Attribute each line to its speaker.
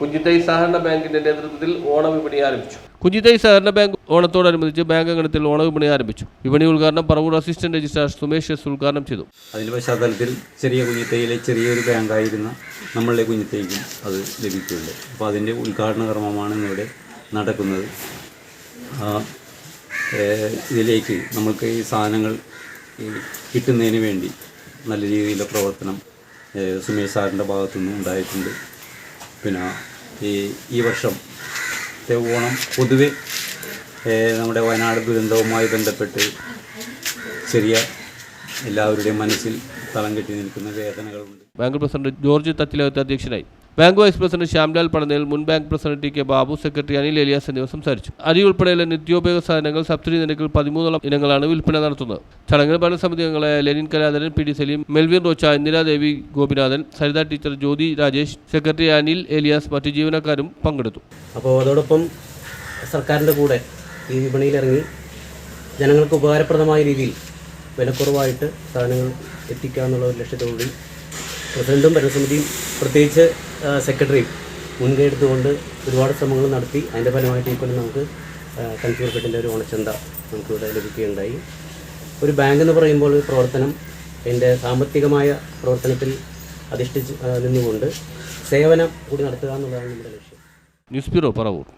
Speaker 1: കുഞ്ഞിത്തൈ സഹകരണ ബാങ്കിന്റെ നേതൃത്വത്തിൽ ഓണവിപണി ആരംഭിച്ചു. കുഞ്ഞിത്തൈ സഹകരണ ബാങ്ക് ഓണത്തോടനുബന്ധിച്ച് ബാങ്ക് അംഗണത്തിൽ ഓണവിപണി ആരംഭിച്ചു. വിപണി ഉദ്ഘാടനം Paravur assistant registrar Sumesh S ഉദ്ഘാടനം ചെയ്തു.
Speaker 2: അതിന്റെ പശ്ചാത്തലത്തിൽ ചെറിയ കുഞ്ഞിത്തൈയിലെ ചെറിയൊരു ബാങ്കായിരുന്ന നമ്മളുടെ കുഞ്ഞിത്തൈക്കും അത് ലഭിക്കുന്നുണ്ട്. അപ്പോൾ അതിന്റെ ഉദ്ഘാടന കർമ്മമാണ് ഇവിടെ നടക്കുന്നത്. ഇതിലേക്ക് നമുക്ക് ഈ സാധനങ്ങൾ കിട്ടുന്നതിന് വേണ്ടി നല്ല രീതിയിലുള്ള പ്രവർത്തനം സുമേഷ് സാറിന്റെ ഭാഗത്തുനിന്നും ഉണ്ടായിട്ടുണ്ട്. പിന്നെ ഈ ഈ വർഷം ഓണം പൊതുവെ നമ്മുടെ വയനാട് ദുരന്തവുമായി ബന്ധപ്പെട്ട് ചെറിയ എല്ലാവരുടെയും മനസ്സിൽ തളം കെട്ടി നിൽക്കുന്ന വേദനകളുണ്ട്.
Speaker 1: ബാങ്ക് പ്രസിഡന്റ് ജോർജ് തത്തിലകത്ത് അധ്യക്ഷനായി. Bank vice president Shyamlal Padanel മുൻ bank president T K Babu secretary Anil Elias എന്നിവർ സംസാരിച്ചു. അരി ഉൾപ്പെടെയുള്ള നിത്യോപയോഗ സാധനങ്ങൾ സബ്സിഡി നിരക്കിൽ പതിമൂന്നോളം ഇനങ്ങളാണ് വിൽപ്പന നടത്തുന്നത്. ചടങ്ങിൽ ഭരണസമിതി അംഗങ്ങളായ Lenin Kaladharan P D Saleem Melvin Rocha Indiradevi Gopinathan Saritha teacher Jyothi Rajesh secretary Anil Elias മറ്റു ജീവനക്കാരും പങ്കെടുത്തു.
Speaker 3: അപ്പോൾ അതോടൊപ്പം സർക്കാരിന്റെ കൂടെ ഈ വിപണിയിലിറങ്ങി ജനങ്ങൾക്ക് ഉപകാരപ്രദമായ രീതിയിൽ വിലക്കുറവായിട്ട് സാധനങ്ങൾ എത്തിക്കുക എന്നുള്ള ഒരു ലക്ഷ്യത്തോടുകൂടി പ്രസിഡന്റും ഭരണസമിതിയും പ്രത്യേകിച്ച് സെക്രട്ടറിയും മുൻകൈ എടുത്തുകൊണ്ട് ഒരുപാട് ശ്രമങ്ങൾ നടത്തി. അതിന്റെ ഫലമായിട്ട് ഇപ്പോൾ നമുക്ക് ഫെഡിന്റെ ഒരു ഓണച്ചന്ത നമുക്കിവിടെ ലഭിക്കുകയുണ്ടായി. ഒരു ബാങ്ക് എന്ന് പറയുമ്പോൾ ഒരു പ്രവർത്തനം അതിന്റെ സാമ്പത്തികമായ പ്രവർത്തനത്തിൽ അധിഷ്ഠിച്ച് നിന്നുകൊണ്ട് സേവനം കൂടി നടത്തുക എന്നുള്ളതാണ് നമ്മുടെ ലക്ഷ്യം.
Speaker 1: News bureau Paravur.